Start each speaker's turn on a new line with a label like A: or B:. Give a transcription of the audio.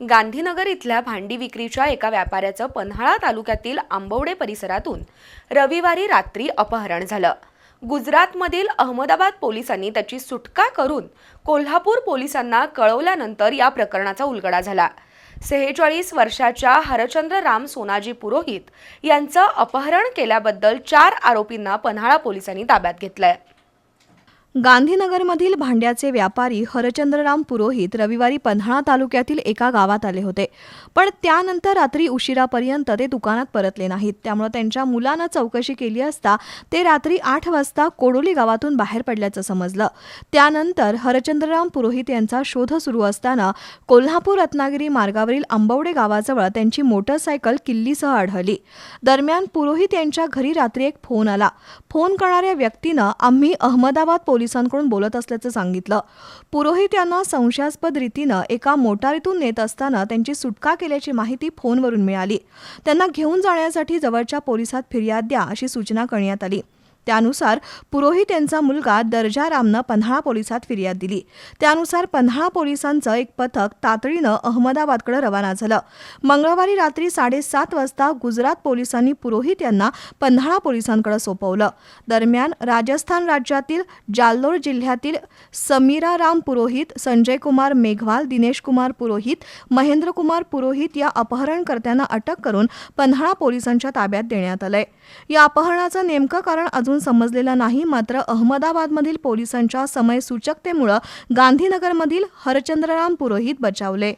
A: गांधीनगर इथल्या भांडी विक्रीच्या एका व्यापाऱ्याचं पन्हाळा तालुक्यातील आंबवडे परिसरातून रविवारी रात्री अपहरण झालं. गुजरातमधील अहमदाबाद पोलिसांनी त्याची सुटका करून कोल्हापूर पोलिसांना कळवल्यानंतर या प्रकरणाचा उलगडा झाला. सेहेचाळीस वर्षाच्या हरचंद्र राम सोनाजी पुरोहित यांचं अपहरण केल्याबद्दल चार आरोपींना पन्हाळा पोलिसांनी ताब्यात घेतलंय.
B: गांधीनगरमधील भांड्याचे व्यापारी हरचंद्रराम पुरोहित रविवारी पन्हाळा तालुक्यातील एका गावात आले होते. पण त्यानंतर रात्री उशिरापर्यंत ते दुकानात परतले नाहीत. त्यामुळे त्यांच्या मुलानं चौकशी केली असता ते रात्री आठ वाजता कोडोली गावातून बाहेर पडल्याचं समजलं. त्यानंतर हरचंद्रराम पुरोहित यांचा शोध सुरू असताना कोल्हापूर रत्नागिरी मार्गावरील आंबवडे गावाजवळ त्यांची मोटरसायकल किल्लीसह आढळली. दरम्यान पुरोहित यांच्या घरी रात्री एक फोन आला. फोन करणाऱ्या व्यक्तीनं आम्ही अहमदाबाद पोलीस पोलिसांकडून बोलत असल्याचं सांगितलं. पुरोहित यांना संशयास्पद रीतीनं एका मोटारीतून नेत असताना त्यांची सुटका केल्याची माहिती फोनवरून मिळाली. त्यांना घेऊन जाण्यासाठी जवळच्या पोलिसात फिर्याद द्या अशी सूचना करण्यात आली. त्यानुसार पुरोहित यांचा मुलगा दर्जा रामनं पन्हाळा पोलिसात फिर्याद दिली. त्यानुसार पन्हाळा पोलिसांचं एक पथक तातडीनं अहमदाबादकडे रवाना झालं. मंगळवारी रात्री साडेसात वाजता गुजरात पोलिसांनी पुरोहित यांना पन्हाळा पोलिसांकडे सोपवलं. दरम्यान राजस्थान राज्यातील जाल्लोर जिल्ह्यातील समीरा राम पुरोहित संजय कुमार मेघवाल दिनेश कुमार पुरोहित महेंद्र कुमार पुरोहित या अपहरणकर्त्यांना अटक करून पन्हाळा पोलिसांच्या ताब्यात देण्यात आलंय. या अपहरणाचं नेमकं कारण अजून अजून समजलेला नाही मात्र अहमदाबादमधील पोलिसांच्या समयसूचकतेमुळं गांधीनगरमधील हरचंद्रराम पुरोहित बचावले.